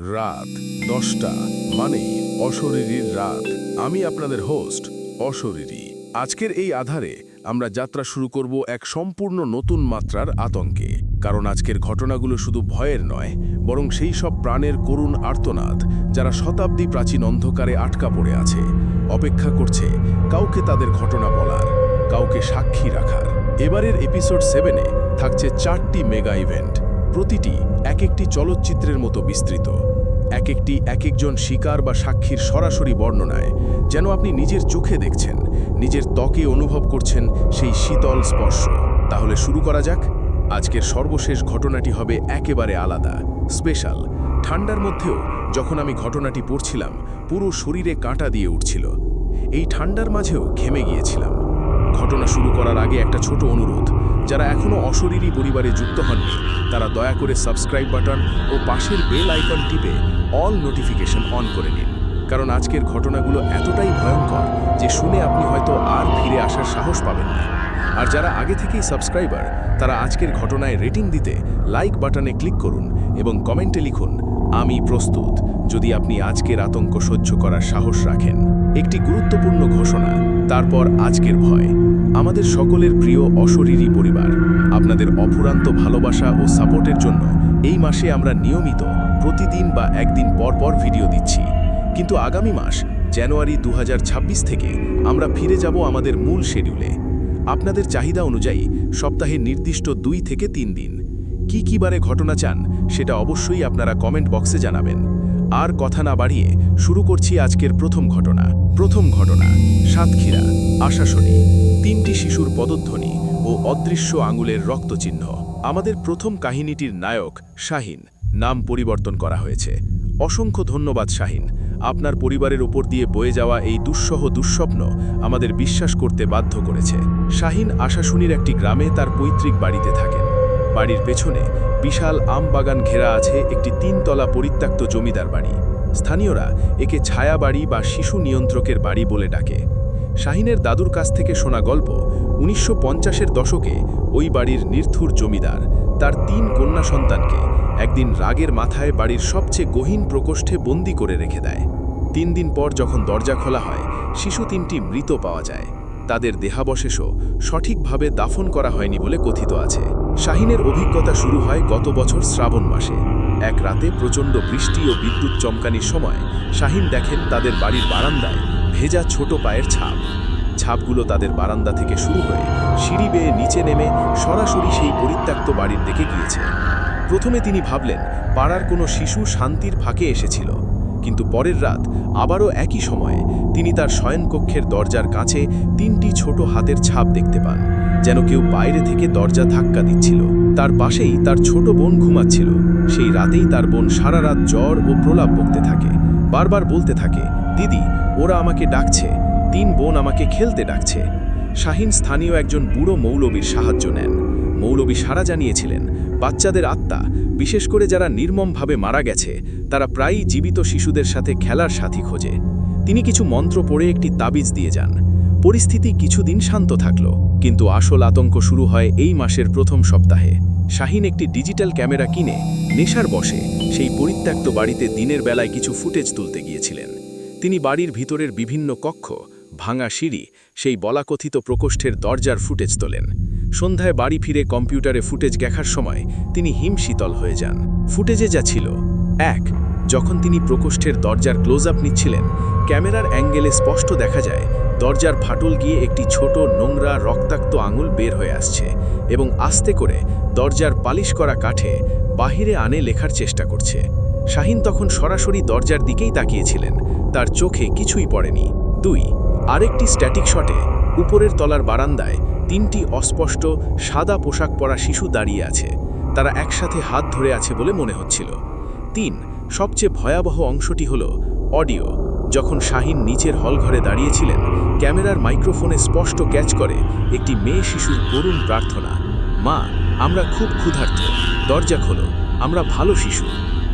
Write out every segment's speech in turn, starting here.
রাত দশটা মানেই অশরীরীর রাত। আমি আপনাদের হোস্ট অশরীরী। আজকের এই আধারে আমরা যাত্রা শুরু করব এক সম্পূর্ণ নতুন মাত্রার আতঙ্কে। কারণ আজকের ঘটনাগুলো শুধু ভয়ের নয়, বরং সেই সব প্রাণের করুণ আর্তনাদ যারা শতাব্দী প্রাচীন অন্ধকারে আটকা পড়ে আছে। অপেক্ষা করছে কাউকে তাদের ঘটনা বলার, কাউকে সাক্ষী রাখার। এবারের এপিসোড সেভেনে থাকছে চারটি মেগা ইভেন্ট প্রতিটি এক একটি চলচ্চিত্রের মতো বিস্তৃত। এক একটি এক একজন শিকার বা সাক্ষীর সরাসরি বর্ণনায় যেন আপনি নিজের চোখে দেখছেন, নিজের ত্বকে অনুভব করছেন সেই শীতল স্পর্শ। তাহলে শুরু করা যাক। আজকের সর্বশেষ ঘটনাটি হবে একেবারে আলাদা, স্পেশাল। ঠান্ডার মধ্যেও যখন আমি ঘটনাটি পড়ছিলাম, পুরো শরীরে কাঁটা দিয়ে উঠছিল। এই ঠান্ডার মাঝেও ঘেমে গিয়েছিলাম। ঘটনা শুরু করার আগে একটা ছোট অনুরোধ। যারা এখনও অশরীরী পরিবারে যুক্ত হননি, তারা দয়া করে সাবস্ক্রাইব বাটন ও পাশের বেল আইকন টিপে অল নোটিফিকেশন অন করে নিন। কারণ আজকের ঘটনাগুলো এতটাই ভয়ঙ্কর যে শুনে আপনি হয়তো আর ফিরে আসার সাহস পাবেন না। আর যারা আগে থেকেই সাবস্ক্রাইবার, তারা আজকের ঘটনায় রেটিং দিতে লাইক বাটনে ক্লিক করুন এবং কমেন্টে লিখুন আমি প্রস্তুত, যদি আপনি আজকের আতঙ্ক সহ্য করার সাহস রাখেন। একটি গুরুত্বপূর্ণ ঘোষণা, তারপর আজকের ভয়। আমাদের সকলের প্রিয় অশরীরী পরিবার, আপনাদের অফুরান্ত ভালোবাসা ও সাপোর্টের জন্য এই মাসে আমরা নিয়মিত প্রতিদিন বা একদিন পর পর ভিডিও দিচ্ছি। কিন্তু আগামী মাস, জানুয়ারি দু হাজার ছাব্বিশ থেকে আমরা ফিরে যাব আমাদের মূল শিডিউলে। আপনাদের চাহিদা অনুযায়ী সপ্তাহে নির্দিষ্ট দুই থেকে তিন দিন। কি কি বারে ঘটনা চান, সেটা অবশ্যই আপনারা কমেন্ট বক্সে জানাবেন। আর কথা না বাড়িয়ে শুরু করছি আজকের প্রথম ঘটনা। প্রথম ঘটনা, সাতক্ষীরা আশাসনী তিনটি শিশুর পদধ্বনি ও অদৃশ্য আঙুলের রক্তচিহ্ন। আমাদের প্রথম কাহিনীটির নায়ক শাহিন, নাম পরিবর্তন করা হয়েছে। অসংখ্য ধন্যবাদ শাহিন, আপনার পরিবারের ওপর দিয়ে বয়ে যাওয়া এই দুঃসহ দুঃস্বপ্ন আমাদের বিশ্বাস করতে বাধ্য করেছে। শাহিন আশাশুনির একটি গ্রামে তার পৈতৃক বাড়িতে থাকেন। বাড়ির পেছনে বিশাল আম বাগান ঘেরা আছে একটি তিনতলা পরিত্যক্ত জমিদার বাড়ি। স্থানীয়রা একে ছায়া বাড়ি বা শিশু নিয়ন্ত্রকের বাড়ি বলে ডাকে। শাহিনের দাদুর কাছ থেকে শোনা গল্প উনিশশো পঞ্চাশের দশকে ওই বাড়ির নির্থুর জমিদার, তার তিন কন্যা সন্তানকে একদিন রাগের মাথায় বাড়ির সবচেয়ে গহীন প্রকোষ্ঠে বন্দি করে রেখে দেয়। তিন দিন পর যখন দরজা খোলা হয়, শিশু তিনটি মৃত পাওয়া যায়। তাদের দেহাবশেষও সঠিকভাবে দাফন করা হয়নি বলে কথিত আছে। শাহিনের অভিজ্ঞতা শুরু হয় গত বছর শ্রাবণ মাসে। এক রাতে প্রচণ্ড বৃষ্টি ও বিদ্যুৎ চমকানির সময় শাহিন দেখেন তাদের বাড়ির বারান্দায় ভেজা ছোট পায়ের ছাপ। ছাপগুলো তাদের বারান্দা থেকে শুরু হয়ে সিঁড়ি বেয়ে নিচে নেমে সরাসরি সেই পরিত্যক্ত বাড়ির দিকে গিয়েছে। প্রথমে তিনি ভাবলেন, পাড়ার কোনো শিশু শান্তির ফাঁকে এসেছিল। কিন্তু পরের রাত আবারও একই সময়ে তিনি তার শয়নকক্ষের দরজার কাছে তিনটি ছোট হাতের ছাপ দেখতে পান। যেন কেউ বাইরে থেকে দরজা ধাক্কা দিচ্ছিল। তার পাশেই তার ছোট বোন ঘুমাচ্ছিল। সেই রাতেই তার বোন সারা রাত জ্বর ও প্রলাপ বকতে থাকে। বারবার বলতে থাকে, দিদি, ওরা আমাকে ডাকছে। তিন বোন আমাকে খেলতে ডাকছে। শাহিন স্থানীয় একজন বুড়ো মৌলবীর সাহায্য নেন। মৌলবী সারা জানিয়েছিলেন, বাচ্চাদের আত্মা, বিশেষ করে যারা নির্মমভাবে মারা গেছে, তারা প্রায়ই জীবিত শিশুদের সাথে খেলার সাথী খোঁজে। তিনি কিছু মন্ত্র পড়ে একটি তাবিজ দিয়ে যান। পরিস্থিতি কিছুদিন শান্ত থাকল, কিন্তু আসল আতঙ্ক শুরু হয় এই মাসের প্রথম সপ্তাহে। শাহিন একটি ডিজিটাল ক্যামেরা কিনে নেশার বসে সেই পরিত্যক্ত বাড়িতে দিনের বেলায় কিছু ফুটেজ তুলতে গিয়েছিলেন। তিনি বাড়ির ভিতরের বিভিন্ন কক্ষ, ভাঙা সিঁড়ি, সেই বলাকথিত প্রকোষ্ঠের দরজার ফুটেজ তোলেন। সন্ধ্যায় বাড়ি ফিরে কম্পিউটারে ফুটেজ দেখার সময় তিনি হিমশীতল হয়ে যান। ফুটেজে যা ছিল, এক, যখন তিনি প্রকোষ্ঠের দরজার ক্লোজ আপ নিচ্ছিলেন, ক্যামেরার অ্যাঙ্গেলে স্পষ্ট দেখা যায় দরজার ফাটল গিয়ে একটি ছোট নোংরা রক্তাক্ত আঙুল বের হয়ে আসছে এবং আস্তে করে দরজার পালিশ করা কাঠে বাহিরে আনে লেখার চেষ্টা করছে। শাহিন তখন সরাসরি দরজার দিকেই তাকিয়েছিলেন। তার চোখে কিছুই পড়েনি। দুই, আরেকটি স্ট্যাটিক শটে উপরের তলার বারান্দায় তিনটি অস্পষ্ট সাদা পোশাক পরা শিশু দাঁড়িয়ে আছে। তারা একসাথে হাত ধরে আছে বলে মনে হচ্ছিল। তিন, সবচেয়ে ভয়াবহ অংশটি হল অডিও। যখন শাহিন নিচের হলঘরে দাঁড়িয়েছিলেন, ক্যামেরার মাইক্রোফোনে স্পষ্ট ক্যাচ করে একটি মেয়ে শিশুর করুণ প্রার্থনা, মা, আমরা খুব ক্ষুধার্ত, দরজা খোলো, আমরা ভালো শিশু।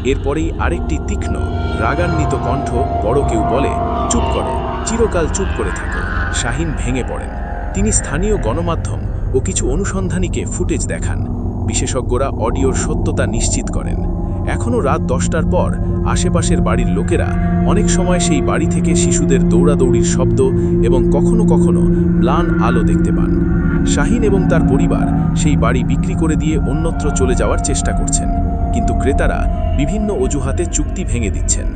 এরপরেই আরেকটি তীক্ষ্ণ, রাগান্বিত কণ্ঠ বড় কেউ বলে, চুপ করো, চিরকাল চুপ করে থাকো। শাহিন ভেঙে পড়েন। তিনি স্থানীয় গণমাধ্যম ও কিছু অনুসন্ধানীকে ফুটেজ দেখান। বিশেষজ্ঞরা অডিওর সত্যতা নিশ্চিত করেন। এখনও রাত দশটার পর আশেপাশের বাড়ির লোকেরা অনেক সময় সেই বাড়ি থেকে শিশুদের দৌড়াদৌড়ির শব্দ এবং কখনো কখনো ম্লান আলো দেখতে পান। শাহিন এবং তার পরিবার সেই বাড়ি বিক্রি করে দিয়ে অন্যত্র চলে যাওয়ার চেষ্টা করছেন। কিন্তু ক্রেতারা বিভিন্ন অজুহাতে চুক্তি ভেঙে দিচ্ছেন।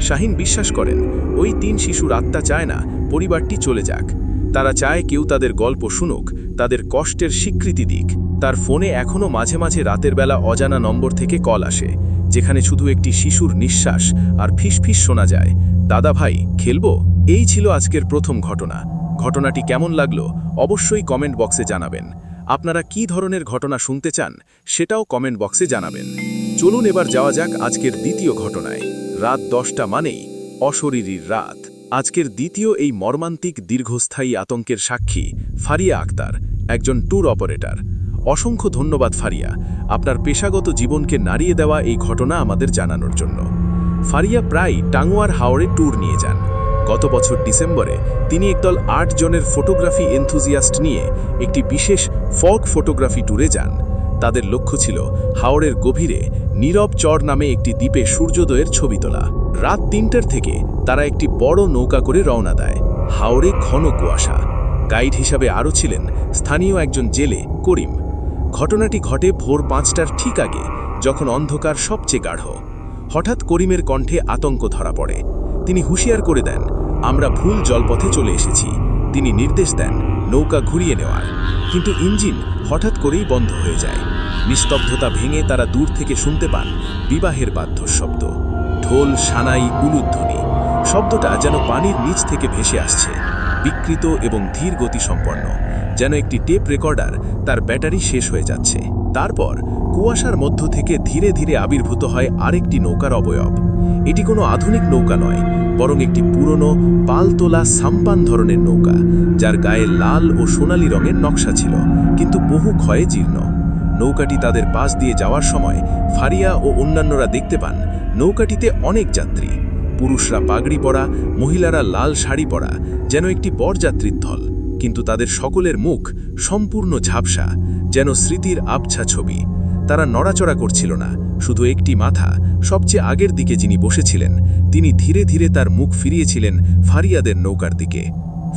শাহিন বিশ্বাস করেন, ওই তিন শিশুর আত্মা চায় না, পরিবারটি চলে যাক। তারা চায় কেউ তাদের গল্প শুনুক, তাদের কষ্টের স্বীকৃতি দিক। তার ফোনে এখনও মাঝে মাঝে রাতের বেলা অজানা নম্বর থেকে কল আসে, যেখানে শুধু একটি শিশুর নিঃশ্বাস আর ফিসফিস শোনা যায়। দাদা ভাই, খেলব? এই ছিল আজকের প্রথম ঘটনা। ঘটনাটি কেমন লাগল অবশ্যই কমেন্ট বক্সে জানাবেন। আপনারা কি ধরনের ঘটনা শুনতে চান সেটাও কমেন্ট বক্সে জানাবেন। চলুন এবার যাওয়া যাক আজকের দ্বিতীয় ঘটনায়। রাত দশটা মানেই অশরীরীর রাত। আজকের দ্বিতীয় এই মর্মান্তিক দীর্ঘস্থায়ী আতঙ্কের সাক্ষী ফারিয়া আক্তার, একজন ট্যুর অপারেটর। অসংখ্য ধন্যবাদ, ফারিয়া। আপনার পেশাগত জীবনকে নাড়িয়ে দেওয়া এই ঘটনা আমাদের জানানোর জন্য। ফারিয়া প্রায় টাঙ্গুয়ার হাওড়ে ট্যুর নিয়ে যান। গত বছর ডিসেম্বরে তিনি একদল আট জনের ফটোগ্রাফি এনথুজিয়াস্ট নিয়ে একটি বিশেষ ফক ফটোগ্রাফি ট্যুরে যান। তাদের লক্ষ্য ছিল হাওড়ের গভীরে নীরব চর নামে একটি দ্বীপে সূর্যোদয়ের ছবি তোলা। রাত তিনটার থেকে তারা একটি বড় নৌকা করে রওনা দেয় হাওড়ে ঘন কুয়াশা। গাইড হিসাবে আরও ছিলেন স্থানীয় একজন জেলে করিম। ঘটনাটি ঘটে ভোর পাঁচটার ঠিক আগে, যখন অন্ধকার সবচেয়ে গাঢ়। হঠাৎ করিমের কণ্ঠে আতঙ্ক ধরা পড়ে। তিনি হুঁশিয়ার করে দেন, আমরা ভুল জলপথে চলে এসেছি। তিনি নির্দেশ দেন নৌকা ঘুরিয়ে নেওয়ার। কিন্তু ইঞ্জিন হঠাৎ করেই বন্ধ হয়ে যায়। নিস্তব্ধতা ভেঙে তারা দূর থেকে শুনতে পান বিবাহের বাধ্য শব্দ ঢোল, সানাই, উলুধ্বনি, শব্দটা যেন পানির নিচ থেকে ভেসে আসছে। বিকৃত এবং ধীর গতিসম্পন্ন। যেন একটি টেপ রেকর্ডার তার ব্যাটারি শেষ হয়ে যাচ্ছে। তারপর কুয়াশার মধ্য থেকে ধীরে ধীরে আবির্ভূত হয় আরেকটি নৌকার অবয়ব। এটি কোনো আধুনিক নৌকা নয়, বরং একটি পুরনো পালতোলা সাম্পান ধরনের নৌকা, যার গায়ে লাল ও সোনালি রঙের নকশা ছিল, কিন্তু বহু ক্ষয়ে জীর্ণ। নৌকাটি তাদের পাশ দিয়ে যাওয়ার সময় ফারিয়া ও অন্যান্যরা দেখতে পান, নৌকাটিতে অনেক যাত্রী। পুরুষরা পাগড়ি পরা, মহিলারা লাল শাড়ি পরা, যেন একটি বরযাত্রীর দল কিন্তু তাদের সকলের মুখ সম্পূর্ণ ঝাপসা, যেন স্মৃতির আবছা ছবি। তারা নড়াচড়া করছিল না, শুধু একটি মাথা, সবচেয়ে আগের দিকে যিনি বসেছিলেন, তিনি ধীরে ধীরে তার মুখ ফিরিয়েছিলেন ফারিয়াদের নৌকার দিকে।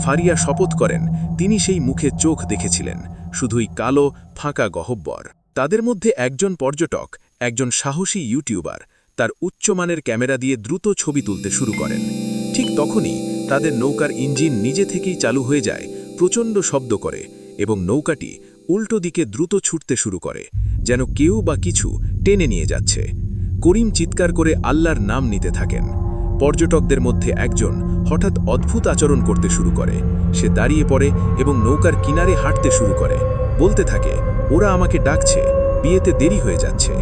ফারিয়া শপথ করেন, তিনি সেই মুখে চোখ দেখেছিলেন, শুধুই কালো, ফাঁকা গহব্বর। তাদের মধ্যে একজন পর্যটক, একজন সাহসী ইউটিউবার, তার উচ্চমানের ক্যামেরা দিয়ে দ্রুত ছবি তুলতে শুরু করেন। ঠিক তখনই তাদের নৌকার ইঞ্জিন নিজে থেকেই চালু হয়ে যায় প্রচণ্ড শব্দ করে এবং নৌকাটি উল্টো দিকে দ্রুত ছুটতে শুরু করে, যেন কেউ বা কিছু টেনে নিয়ে যাচ্ছে। করিম চিৎকার করে আল্লাহর নাম নিতে থাকেন। পর্যটকদের মধ্যে একজন হঠাৎ অদ্ভুত আচরণ করতে শুরু করে। সে দাঁড়িয়ে পড়ে এবং নৌকার কিনারে হাঁটতে শুরু করে। বলতে থাকে, ওরা আমাকে ডাকছে, বিয়েতে দেরি হয়ে যাচ্ছে।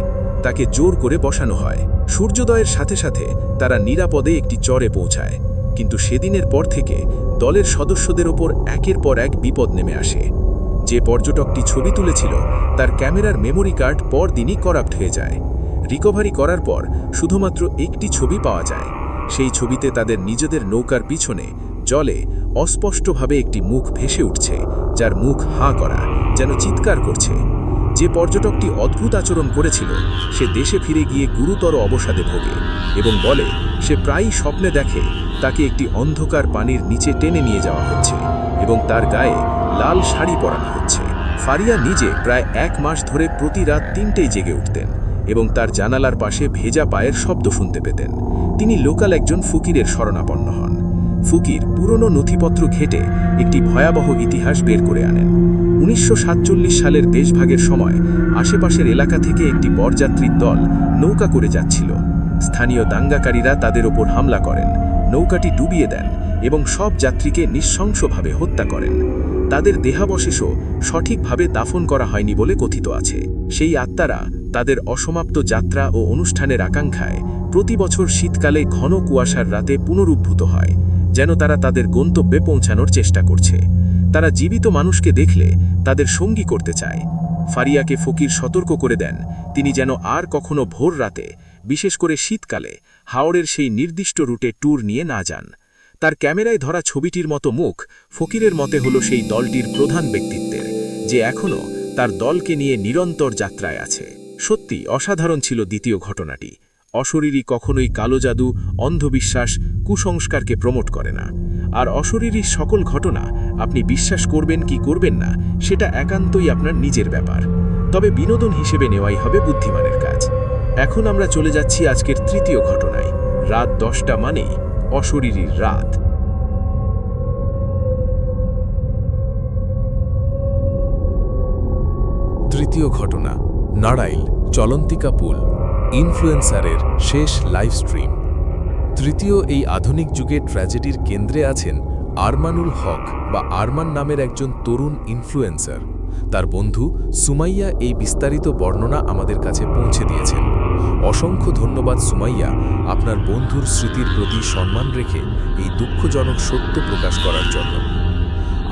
তাকে জোর করে বসানো হয়। সূর্যোদয়ের সাথে সাথে তারা নিরাপদে একটি চরে পৌঁছায়। কিন্তু সেদিনের পর থেকে দলের সদস্যদের ওপর একের পর এক বিপদ নেমে আসে। যে পর্যটকটি ছবি তুলেছিল, তার ক্যামেরার মেমোরি কার্ড পরদিনই করাপ্ট হয়ে যায়। রিকভারি করার পর শুধুমাত্র একটি ছবি পাওয়া যায়। সেই ছবিতে তাদের নিজেদের নৌকার পিছনে, জলে অস্পষ্টভাবে একটি মুখ ভেসে উঠছে, যার মুখ হাঁ করা যেন চিৎকার করছে। যে পর্যটকটি অদ্ভুত আচরণ করেছিল, সে দেশে ফিরে গিয়ে গুরুতর অবসাদে ভোগে এবং বলে সে প্রায়ই স্বপ্নে দেখে তাকে একটি অন্ধকার পানির নিচে টেনে নিয়ে যাওয়া হচ্ছে এবং তার গায়ে লাল শাড়ি পরানো হচ্ছে। ফারিয়া নিজে প্রায় এক মাস ধরে প্রতি রাত তিনটেই জেগে উঠতেন এবং তার জানালার পাশে ভেজা পায়ের শব্দ শুনতে পেতেন। তিনি লোকাল একজন ফকিরের শরণাপন্ন হন। ফুকির পুরনো নথিপত্র ঘেটে একটি ভয়াবহ ইতিহাস বের করে আনেন। উনিশশো সাতচল্লিশ সালের দেশভাগের সময় আশেপাশের এলাকা থেকে একটি বরযাত্রীর দল নৌকা করে যাচ্ছিল। স্থানীয় দাঙ্গাকারীরা তাদের ওপর হামলা করেন, নৌকাটি ডুবিয়ে দেন এবং সব যাত্রীকে নিঃশংসভাবে হত্যা করেন। তাদের দেহাবশেষও সঠিকভাবে দাফন করা হয়নি বলে কথিত আছে। সেই আত্মারা তাদের অসমাপ্ত যাত্রা ও অনুষ্ঠানের আকাঙ্ক্ষায় প্রতি বছর শীতকালে ঘন কুয়াশার রাতে পুনরুদ্ভূত হয়, যেন তারা তাদের গন্তব্যে পৌঁছানোর চেষ্টা করছে। তারা জীবিত মানুষকে দেখলে তাদের সঙ্গী করতে চায়। ফারিয়াকে ফকির সতর্ক করে দেন, তিনি যেন আর কখনো ভোর রাতে বিশেষ করে শীতকালে হাওড়ের সেই নির্দিষ্ট রুটে ট্যুর নিয়ে না যান। তার ক্যামেরায় ধরা ছবিটির মতো মুখ ফকিরের মতে হলো সেই দলটির প্রধান ব্যক্তিত্বের, যে এখনও তার দলকে নিয়ে নিরন্তর যাত্রায় আছে। সত্যি, অসাধারণ ছিল দ্বিতীয় ঘটনাটি। অশরীরী কখনোই কালো জাদু, অন্ধবিশ্বাস, কুসংস্কারকে প্রমোট করে না। আর অশরীরী সকল ঘটনা আপনি বিশ্বাস করবেন কি করবেন না, সেটা একান্তই আপনার নিজের ব্যাপার। তবে বিনোদন হিসেবে নেওয়াই হবে বুদ্ধিমানের কাজ। এখন আমরা চলে যাচ্ছি আজকের তৃতীয় ঘটনায়। রাত দশটা মানেই অশরীরীর রাত। তৃতীয় ঘটনা নাড়াইল চলন্তিকা পুল, ইনফ্লুয়েন্সারের শেষ লাইভ স্ট্রিম। তৃতীয় এই আধুনিক যুগে ট্র্যাজেডির কেন্দ্রে আছেন আরমানুল হক বা আরমান নামের একজন তরুণ ইনফ্লুয়েন্সার। তার বন্ধু সুমাইয়া এই বিস্তারিত বর্ণনা আমাদের কাছে পৌঁছে দিয়েছেন। অসংখ্য ধন্যবাদ সুমাইয়া আপনার বন্ধুর স্মৃতির প্রতি সম্মান রেখে এই দুঃখজনক সত্য প্রকাশ করার জন্য।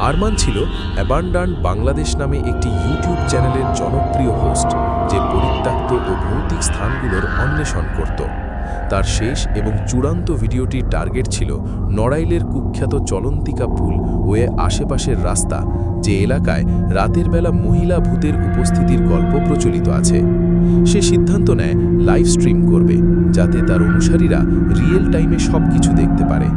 আরমান ছিল অ্যাবান্ডান্ট বাংলাদেশ নামে একটি ইউটিউব চ্যানেলের জনপ্রিয় হোস্ট, যে পরিত্যক্ত ও ভৌতিক স্থানগুলোর অন্বেষণ করত। তার শেষ এবং চূড়ান্ত ভিডিওটির টার্গেট ছিল নড়াইলের কুখ্যাত চলন্তিকা পুল ও এর আশেপাশের রাস্তা, যে এলাকায় রাতের বেলা মহিলা ভূতের উপস্থিতির গল্প প্রচলিত আছে। সে সিদ্ধান্ত নেয় লাইভ স্ট্রিম করবে, যাতে তার অনুসারীরা রিয়েল টাইমে সব কিছু দেখতে পারে।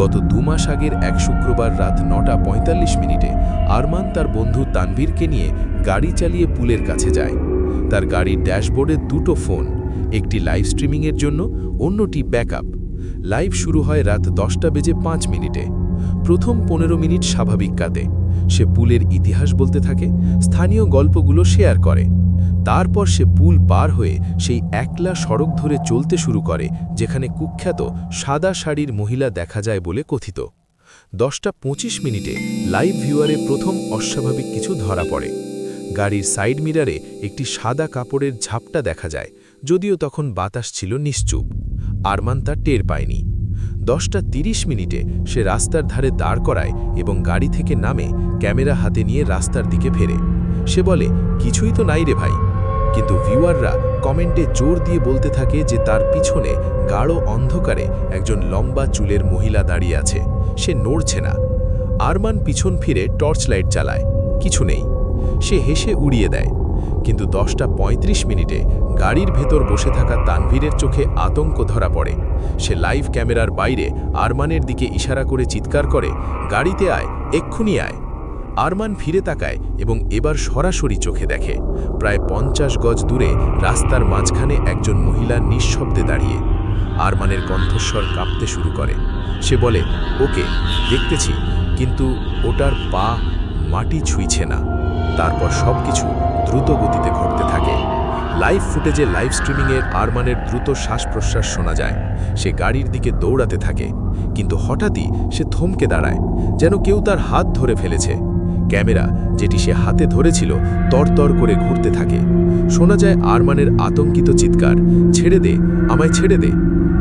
গত দু মাস আগের এক শুক্রবার রাত নটা পঁয়তাল্লিশ মিনিটে আরমান তার বন্ধু তানভীরকে নিয়ে গাড়ি চালিয়ে পুলের কাছে যায়। তার গাড়ির ড্যাশবোর্ডে দুটো ফোন একটি লাইভ স্ট্রিমিংয়ের জন্য অন্যটি ব্যাকআপ লাইভ শুরু হয় রাত দশটা বেজে পাঁচ মিনিটে। প্রথম পনেরো মিনিট স্বাভাবিক কাতে সে পুলের ইতিহাস বলতে থাকে, স্থানীয় গল্পগুলো শেয়ার করে। তারপর সে পুল পার হয়ে সেই একলা সড়ক ধরে চলতে শুরু করে, যেখানে কুখ্যাত সাদা শাড়ির মহিলা দেখা যায় বলে কথিত। দশটা পঁচিশ মিনিটে লাইভ ভিউয়ারে প্রথম অস্বাভাবিক কিছু ধরা পড়ে। গাড়ির সাইড মিরারে একটি সাদা কাপড়ের ঝাপটা দেখা যায় যদিও তখন বাতাস ছিল নিশ্চুপ। আরমান তা টের পায়নি। দশটা তিরিশ মিনিটে সে রাস্তার ধারে দাঁড় করায় এবং গাড়ি থেকে নামে ক্যামেরা হাতে নিয়ে রাস্তার দিকে ফেরে। সে বলে, কিছুই তো নাই রে ভাই। কিন্তু ভিউয়াররা কমেন্টে জোর দিয়ে বলতে থাকে যে তার পিছনে গাঢ় অন্ধকারে একজন লম্বা চুলের মহিলা দাঁড়িয়ে আছে। সে নড়ছে না। আরমান পিছন ফিরে টর্চ লাইট চালায়। কিছু নেই। সে হেসে উড়িয়ে দেয়। কিন্তু দশটা ৩৫ মিনিটে গাড়ির ভেতর বসে থাকা তানভীরের চোখে আতঙ্ক ধরা পড়ে। সে লাইভ ক্যামেরার বাইরে আরমানের দিকে ইশারা করে চিৎকার করে, গাড়িতে আয়, এক্ষুনি আয়। আরমান ফিরে তাকায় এবং এবার সরাসরি চোখে দেখে। প্রায় পঞ্চাশ গজ দূরে রাস্তার মাঝখানে একজন মহিলা নিঃশব্দে দাঁড়িয়ে আরমানের কণ্ঠস্বর কাঁপতে শুরু করে। সে বলে, ওকে, দেখতেছি, কিন্তু ওটার পা মাটি ছুঁইছে না। তারপর সবকিছু দ্রুত গতিতে ঘটতে থাকে। লাইভ ফুটেজে লাইভ স্ট্রিমিংয়ের আরমানের দ্রুত শ্বাস প্রশ্বাস শোনা যায়। সে গাড়ির দিকে দৌড়াতে থাকে। কিন্তু হঠাৎই সে থমকে দাঁড়ায়, যেন কেউ তার হাত ধরে ফেলেছে। ক্যামেরা, যেটি সে হাতে ধরেছিল, তরতর করে ঘুরতে থাকে। শোনা যায় আরমানের আতঙ্কিত চিৎকার, ছেড়ে দে, আমায় ছেড়ে দে।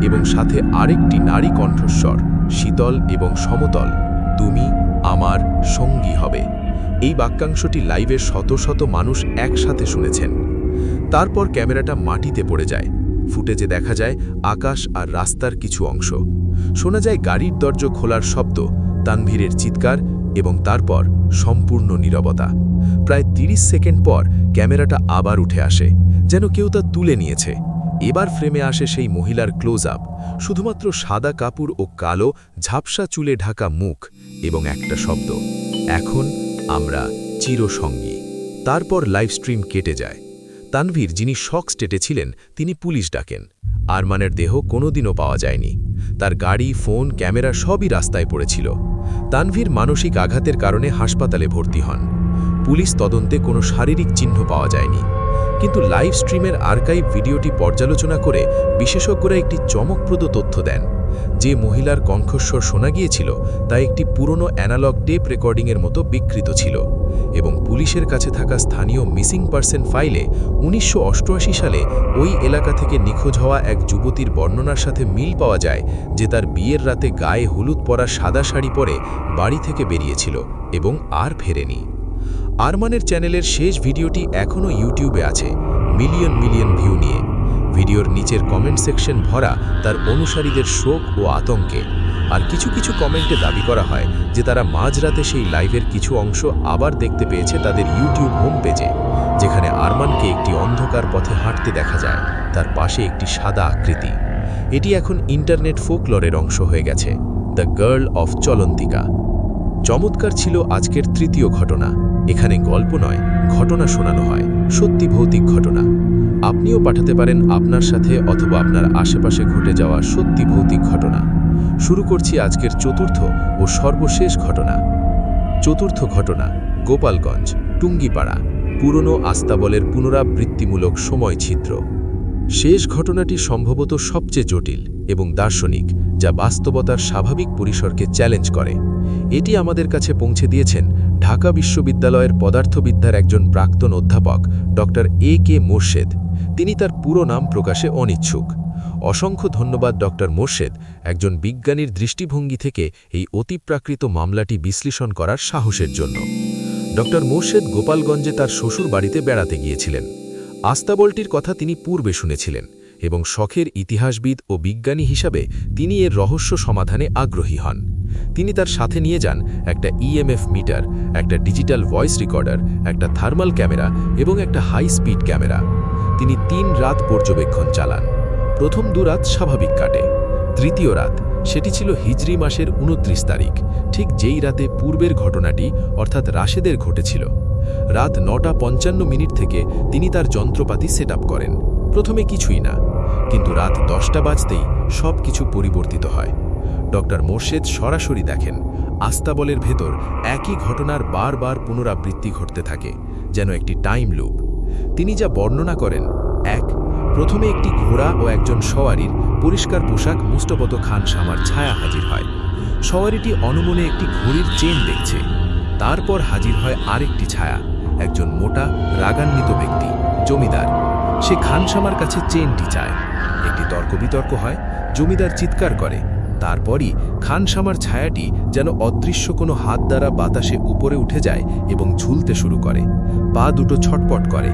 এবং সাথে আরেকটি নারী কণ্ঠস্বর, শীতল এবং সমতল, তুমি আমার সঙ্গী হবে। এই বাক্যাংশটি লাইভের শত শত মানুষ একসাথে শুনেছেন। তারপর ক্যামেরাটা মাটিতে পড়ে যায়। ফুটেজে দেখা যায় আকাশ আর রাস্তার কিছু অংশ। শোনা যায় গাড়ির দরজা খোলার শব্দ, তানভীরের চিৎকার এবং তারপর সম্পূর্ণ নীরবতা। প্রায় ৩০ সেকেন্ড পর ক্যামেরাটা আবার উঠে আসে, যেন কেউ তা তুলে নিয়েছে। এবার ফ্রেমে আসে সেই মহিলার ক্লোজ আপ শুধুমাত্র সাদা কাপড় ও কালো ঝাপসা চুলে ঢাকা মুখ এবং একটা শব্দ। এখন আমরা চিরসঙ্গী। তারপর লাইভ স্ট্রিম কেটে যায়। তানভীর, যিনি শক স্টেটে ছিলেন, তিনি পুলিশ ডাকেন। আরমানের দেহ কোনোদিনও পাওয়া যায়নি। তার গাড়ি, ফোন, ক্যামেরা সবই রাস্তায় পড়েছিল। তানভীর মানসিক আঘাতের কারণে হাসপাতালে ভর্তি হন। পুলিশ তদন্তে কোনো শারীরিক চিহ্ন পাওয়া যায়নি। কিন্তু লাইভ স্ট্রিমের আর্কাইভ ভিডিওটি পর্যালোচনা করে বিশেষজ্ঞরা একটি চমকপ্রদ তথ্য দেন। যে মহিলার কণ্ঠস্বর শোনা গিয়েছিল তা একটি পুরনো অ্যানালগ টেপ রেকর্ডিংয়ের মতো বিকৃত ছিল এবং পুলিশের কাছে থাকা স্থানীয় মিসিং পার্সন ফাইলে উনিশশো অষ্টআশি সালে ওই এলাকা থেকে নিখোঁজ হওয়া এক যুবতীর বর্ণনার সাথে মিল পাওয়া যায় যে তার বিয়ের রাতে গায়ে হলুদ পরা সাদা শাড়ি পরে বাড়ি থেকে বেরিয়েছিল এবং আর ফেরেনি। আরমানের চ্যানেলের শেষ ভিডিওটি এখনও ইউটিউবে আছে, মিলিয়ন মিলিয়ন ভিউ নিয়ে। ভিডিওর নিচের কমেন্ট সেকশন ভরা তার অনুসারীদের শোক ও আতঙ্কে। আর কিছু কিছু কমেন্টে দাবি করা হয় যে তারা মাঝরাতে সেই লাইভের কিছু অংশ আবার দেখতে পেয়েছে তাদের ইউটিউব হোম পেজে যেখানে আরমানকে একটি অন্ধকার পথে হাঁটতে দেখা যায়, তার পাশে একটি সাদা আকৃতি। এটি এখন ইন্টারনেট ফোকলরের অংশ হয়ে গেছে দ্য গার্ল অফ চলন্তিকা চমৎকার ছিল আজকের তৃতীয় ঘটনা। এখানে গল্প নয়, ঘটনা শোনানো হয়, সত্যি ভৌতিক ঘটনা। আপনিও পাঠাতে পারেন আপনার সাথে অথবা আপনার আশেপাশে ঘটে যাওয়া সত্যি ভৌতিক ঘটনা। শুরু করছি আজকের চতুর্থ ও সর্বশেষ ঘটনা। চতুর্থ ঘটনা, গোপালগঞ্জ, টুঙ্গিপাড়া, পুরনো আস্তাবলের পুনরাবৃত্তিমূলক সময় ছিদ্র। শেষ ঘটনাটি সম্ভবত সবচেয়ে জটিল এবং দার্শনিক, যা বাস্তবতার স্বাভাবিক পরিসরকে চ্যালেঞ্জ করে। এটি আমাদের কাছে পৌঁছে দিয়েছেন ঢাকা বিশ্ববিদ্যালয়ের পদার্থবিদ্যার একজন প্রাক্তন অধ্যাপক, ডক্টর এ কে মোর্শেদ। তিনি তার পুরো নাম প্রকাশে অনিচ্ছুক। অসংখ্য ধন্যবাদ, ডক্টর মোর্শেদ, একজন বিজ্ঞানীর দৃষ্টিভঙ্গি থেকে এই অতিপ্রাকৃত মামলাটি বিশ্লেষণ করার সাহসের জন্য। ডক্টর মোর্শেদ গোপালগঞ্জে তার শ্বশুর বাড়িতে বেড়াতে গিয়েছিলেন। আস্তাবলটির কথা তিনি পূর্বে শুনেছিলেন। এবং শখের ইতিহাসবিদ ও বিজ্ঞানী হিসাবে তিনি এর রহস্য সমাধানে আগ্রহী হন। তিনি তার সাথে নিয়ে যান একটা ইএমএফ মিটার, একটা ডিজিটাল ভয়েস রেকর্ডার, একটা থার্মাল ক্যামেরা এবং একটা হাই স্পিড ক্যামেরা। তিনি তিন রাত পর্যবেক্ষণ চালান। প্রথম দুরাত স্বাভাবিক কাটে। তৃতীয় রাত, সেটি ছিল হিজরি মাসের উনত্রিশ তারিখ, ঠিক যেই রাতে পূর্বের ঘটনাটি, অর্থাৎ রাশেদের ঘটেছিল। রাত নটা পঞ্চান্ন মিনিট থেকে তিনি তার যন্ত্রপাতি সেট করেন। প্রথমে কিছুই না, কিন্তু রাত দশটা বাজতেই সব কিছু পরিবর্তিত হয়। ডক্টর মোর্শেদ সরাসরি দেখেন, আস্তাবলের ভেতর একই ঘটনার বারবার পুনরাবৃত্তি ঘটতে থাকে, যেন একটি টাইম লুপ। তিনি যা বর্ণনা করেন, এক, প্রথমে একটি ঘোড়া ও একজন সওয়ারির পরিষ্কার পোশাক মুস্তপত খান সামার ছায়া হাজির হয়। সওয়ারিটি অনুমনে একটি ঘড়ির চেন দেখছে। তারপর হাজির হয় আরেকটি ছায়া, একজন মোটা, রাগান্বিত ব্যক্তি, জমিদার। সে খানসামার কাছে চেনটি চায়। একটি তর্ক বিতর্ক হয়, জমিদার চিৎকার করে। তারপরই খানসামার ছায়াটি যেন অদৃশ্য কোনো হাত দ্বারা বাতাসে উপরে উঠে যায় এবং ঝুলতে শুরু করে। পা দুটো ছটপট করে।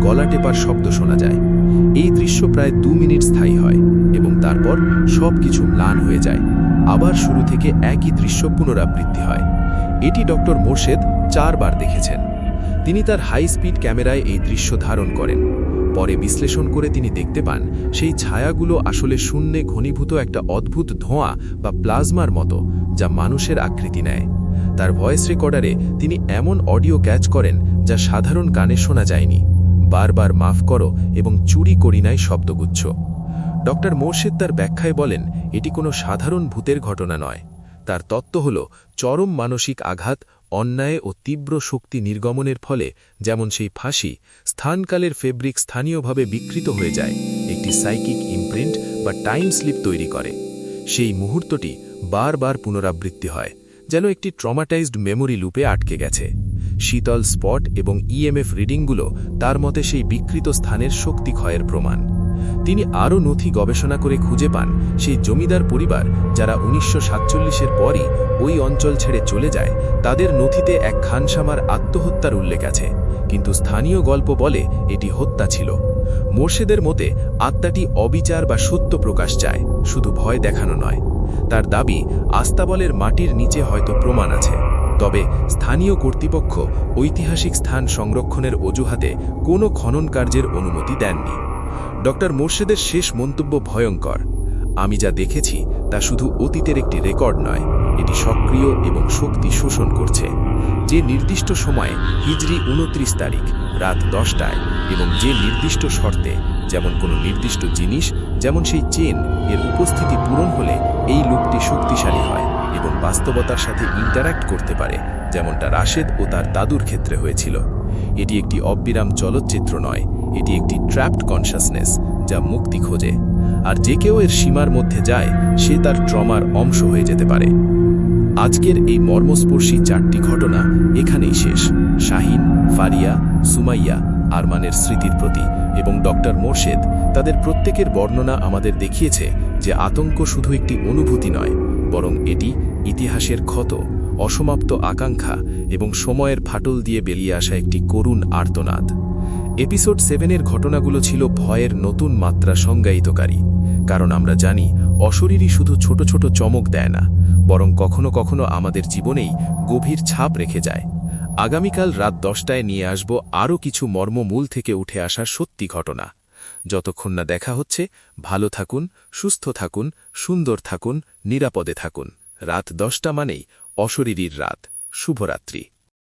গলা টেপার শব্দ শোনা যায়। এই দৃশ্য প্রায় দু মিনিট স্থায়ী হয় এবং তারপর সব কিছু ম্লান হয়ে যায়। আবার শুরু থেকে একই দৃশ্য পুনরাবৃত্তি হয়। এটি ডক্টর মোর্শেদ চারবার দেখেছেন। তিনি তার হাই স্পিড ক্যামেরায় এই দৃশ্য ধারণ করেন। পরে বিশ্লেষণ করে তিনি দেখতে পান, সেই ছায়াগুলো আসলে শূন্যে ঘনীভূত একটা অদ্ভুত ধোঁয়া বা প্লাজমার মতো, যা মানুষের আকৃতি নেয়। তার ভয়েস রেকর্ডারে তিনি এমন অডিও ক্যাচ করেন, যা সাধারণ কানে শোনা যায়নি। বারবার মাফ করো এবং চুরি করি নাই শব্দগুচ্ছ। ডক্টর মোর্শেদ তার ব্যাখ্যায় বলেন, এটি কোনো সাধারণ ভূতের ঘটনা নয়। তার তত্ত্ব হল, চরম মানসিক আঘাত অন্যায় ও তীব্র শক্তি নির্গমনের ফলে, যেমন সেই ফাঁসি, স্থানকালের ফেব্রিক স্থানীয়ভাবে বিকৃত হয়ে যায়, একটি সাইকিক ইমপ্রিন্ট বা টাইম স্লিপ তৈরি করে। সেই মুহূর্তটি বারবার পুনরাবৃত্তি হয়। যেন একটি ট্রমাটাইজড মেমোরি লুপে আটকে গেছে। শীতল স্পট এবং ইএমএফ রিডিংগুলো তার মতে সেই বিকৃত স্থানের শক্তি ক্ষয়ের প্রমাণ। তিনি আরও নথি গবেষণা করে খুঁজে পান সেই জমিদার পরিবার যারা উনিশশো সাতচল্লিশের পরই ওই অঞ্চল ছেড়ে চলে যায়, তাদের নথিতে এক খানসামার আত্মহত্যার উল্লেখ আছে। কিন্তু স্থানীয় গল্প বলে এটি হত্যা ছিল। মোর্শেদের মতে আত্মাটি অবিচার বা সত্য প্রকাশ চায়, শুধু ভয় দেখানো নয়। তার দাবি, আস্তাবলের মাটির নিচে হয়তো প্রমাণ আছে। তবে স্থানীয় কর্তৃপক্ষ ঐতিহাসিক স্থান সংরক্ষণের অজুহাতে কোনো খনন কার্যের অনুমতি দেননি। ডক্টর মোর্শেদের শেষ মন্তব্য ভয়ঙ্কর। আমি যা দেখেছি তা শুধু অতীতের একটি রেকর্ড নয়, এটি সক্রিয় এবং শক্তি শোষণ করছে। যে নির্দিষ্ট সময়ে হিজরি উনত্রিশ তারিখ রাত দশটায় এবং যে নির্দিষ্ট শর্তে যেমন কোনো নির্দিষ্ট জিনিস, যেমন সেই চেন, এর উপস্থিতি পূরণ হলে এই লুপটি শক্তিশালী হয় এবং বাস্তবতার সাথে ইন্টারাক্ট করতে পারে, যেমনটা রাশেদ ও তার দাদুর ক্ষেত্রে হয়েছিল। এটি একটি অবিরাম চলচ্চিত্র নয়, এটি একটি ট্র্যাপড কনসাসনেস যা মুক্তি খোঁজে। আর যে কেউ এর সীমার মধ্যে যায়, সে তার ট্রমার অংশ হয়ে যেতে পারে। আজকের এই মর্মস্পর্শী চারটি ঘটনা এখানেই শেষ। শাহিন, ফারিয়া, সুমাইয়া, আরমানের স্মৃতির প্রতি এবং ডক্টর মোর্শেদ তাদের প্রত্যেকের বর্ণনা আমাদের দেখিয়েছে যে আতঙ্ক শুধু একটি অনুভূতি নয়, বরং এটি ইতিহাসের ক্ষত, অসমাপ্ত আকাঙ্ক্ষা এবং সময়ের ফাটল দিয়ে বেরিয়ে আসা একটি করুণ আর্তনাদ। এপিসোড সেভেনের ঘটনাগুলো ছিল ভয়ের নতুন মাত্রা সংজ্ঞায়িতকারী, কারণ আমরা জানি অশরীরই শুধু ছোট ছোট চমক দেয় না বরং কখনো কখনো আমাদের জীবনেই গভীর ছাপ রেখে যায়। আগামীকাল রাত দশটায় নিয়ে আসব আরও কিছু মর্মমূল থেকে উঠে আসা সত্যি ঘটনা। যতক্ষণ না দেখা হচ্ছে, ভালো থাকুন, সুস্থ থাকুন, সুন্দর থাকুন, নিরাপদে থাকুন। রাত দশটা মানেই অশরীরীর রাত। শুভরাত্রি।